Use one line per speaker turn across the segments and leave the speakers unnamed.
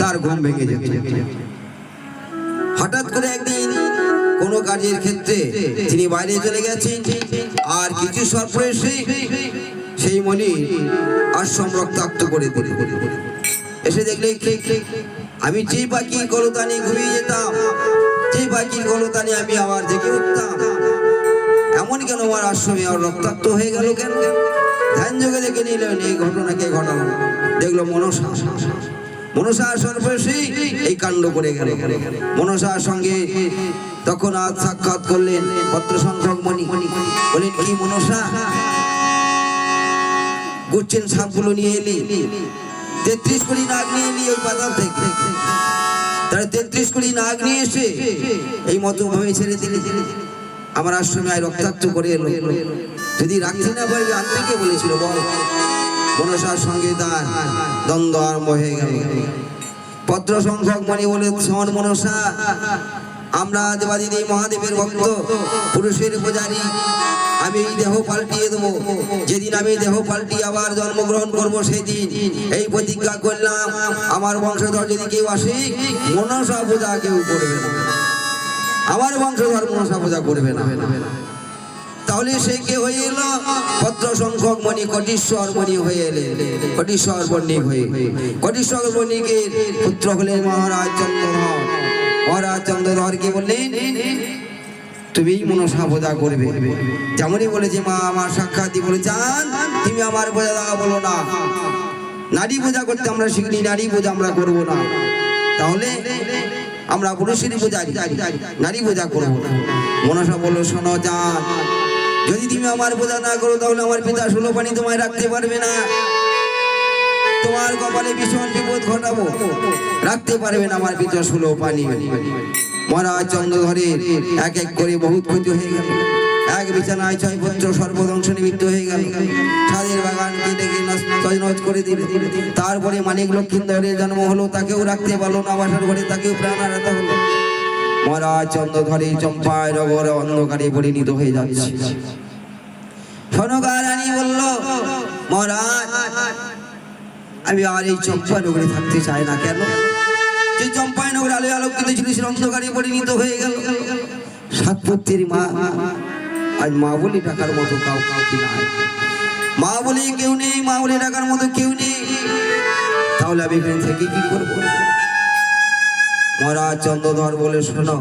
তার ঘুম ভেঙে যেত। হঠাৎ করে একদিন কোনো কাজের ক্ষেত্রে তিনি বাইরে চলে গেছেন, আর কিছু সর্প সেই মনি আশ্রম রক্তাক্ত করে দিল। এসে দেখলে, আমি যে পাখির কলতানি ঘুমিয়ে যেতাম যে পাখির কলতানি আমি আবার জেগে উঠতাম। এমন কেন আমার আশ্রমে আর রক্তাক্ত হয়ে গেল কেন? ধ্যান যোগে দেখে নিলেন, এই ঘটনাকে ঘটানো দেখল মনসা। মনসা সর্বশেষে এই কাণ্ড করে গেল। মনসার সঙ্গে তখন আজ সাক্ষাৎ করলেন পত্র সংখ্যক মণি। বলেন, কি মনসা গুচ্ছেন সাপগুলো নিয়ে এলি। তেত্রিশ কোটি নাগ নিয়ে এলি ওই পাতাল থেকে। তারা তেত্রিশ কোটি নাগ নিয়ে এসে এই মতো ভাবে ছেড়ে দিলে। আমার আশ্রমে আয় রক্তাক্ত করে এলো। যদি রাখতে না পারবে আনতে কে বলেছিল, বল। মনসার সঙ্গে তার দ্বন্দ্ব আরম্ভ হয়ে গেল। পত্র সংখ্যক মণি বলে শোন মনসা, আমরা দেবাদিদি মহাদেবের ভক্ত, পুরুষের পূজারী। আমি এই দেহ পাল্টিয়ে দেবো। যেদিন আমি দেহ পাল্টিয়ে আবার জন্মগ্রহণ করব, সেদিন এই প্রতিজ্ঞা করলাম। আমার বংশধর যদি কেউ আসে, মনসা পূজা কেউ করবে না। আমার বংশধর মনসা পূজা করবে না। তাহলে সে কে হয়ে এলো? পত্র সংখ্যক মণি কটিশ্বর মণি হয়ে এলে। কটিশ্বর বণিক হয়ে। কটিশ্বর বণিকের পুত্র হলেন মহারাজ চন্দ্রধর মহারাজ চন্দ্রধরকে বললেন? তুমি মনসা বোঝা করবে। যেমনই বলেছে মা, আমার সাক্ষাৎ বলে চান তুমি আমার বোঝা লাগা বলো না। নারী পূজা করতে আমরা শিখিনি, নারী পূজা আমরা করব না। তাহলে আমরা পুরুষেরই পূজা নারী পূজা করব না। মনসা বলল, শোনো যান যদি তুমি আমার পূজা না করো, তাহলে আমার পিতা ষোলো পানি তোমায় রাখতে পারবে না। তোমার কপালে ভীষণ বিপদ ঘটাবো। রাখতে পারবে না আমার পিতা ষোলো পানি। মহারাজ চন্দ্রধরের এক এক করে বহুত ক্ষতি হয়ে গেল। এক বিছানায় ছয় পুত্র সর্বধ্বংস নিমিত্ত হয়ে গেল। ছাদের বাগান কেটে নষ্ট করে দিল। তারপরে মানিক লক্ষ্মীন্দরের জন্ম হলো, তাকেও রাখতে পারল না বাসার ঘরে তাকেও প্রাণ হারাতে হলো। মহারাজ চন্দ্রধরে চম্পায় নগর অন্ধকারে পরিণত হয়ে যাচ্ছে। মহারাজ, আমি আর এই চম্পা নগরে থাকতে চাই না কেন? যে চম্পায় নগরে আলো আলোকিত ছিল সে অন্ধকারে পরিণত হয়ে গেল। সাতপুত্রের মা, আজ মা বলি টাকার মতো কাউ কাউকে নাই। মা বলে কেউ নেই, মা বলে টাকার মতো কেউ নেই। তাহলে আমি এখানে থেকে কি করব? মহারাজ চন্দ্রধর বলে শোনো।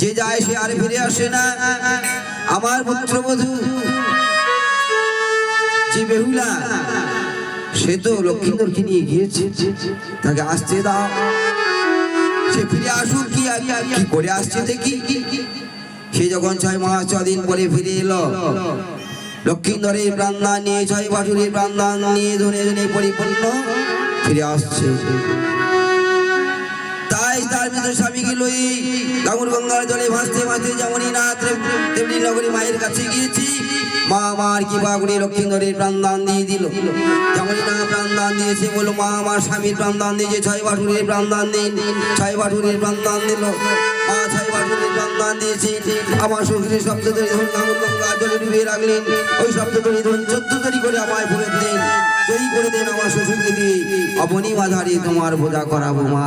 যে যায় সে আর ফিরে আসে না। আমার পুত্রবধূ যে বেহুলা, সে তো লক্ষ্মীন্দরকে নিয়ে গিয়েছে। তাকে আসতে দাও। সে ফিরে আসুক কি কি করে আসছে দেখি। সে যখন ছয় মাস, ছ দিন পরে ফিরে এলো। লক্ষ্মীন্দরের প্রাণদান নিয়ে, ছয় বাছুরের প্রাণদান নিয়ে, ধনে ধনে পরিপূর্ণ ফিরে আসছে। তাই তার ভিতরে স্বামীকে লই গাঙ্গুর গঙ্গার জলে ভাসতে ভাসতে যেমনই না তেমনি নগরী মায়ের কাছে গিয়েছি। মা আমার কি বাগুড়ি লক্ষ্মীন্দরের প্রাণদান দিয়ে দিল। যেমনই না প্রাণদান দিয়েছে বলো মা আমার স্বামীর প্রাণদান দিয়েছে ছয় বাটুরের প্রাণদান দিন, ছয় বাটুরের প্রাণদান দিল। মা ছয় বাটুরের প্রাণদান দিয়েছে। আমার শ্বশুরের শব্দ তৈরি ধরুন গাঙ্গুর গঙ্গার জলে ডুবিয়ে রাখলেন। ওই শব্দ তৈরি ধরুন চোদ্দ তৈরি করে আমায় ফেরত দেন। তৈরি করে দেন আমার শ্বশুরকে দিয়ে। অবনী মাধারে তোমার বোঝা করাবো মা।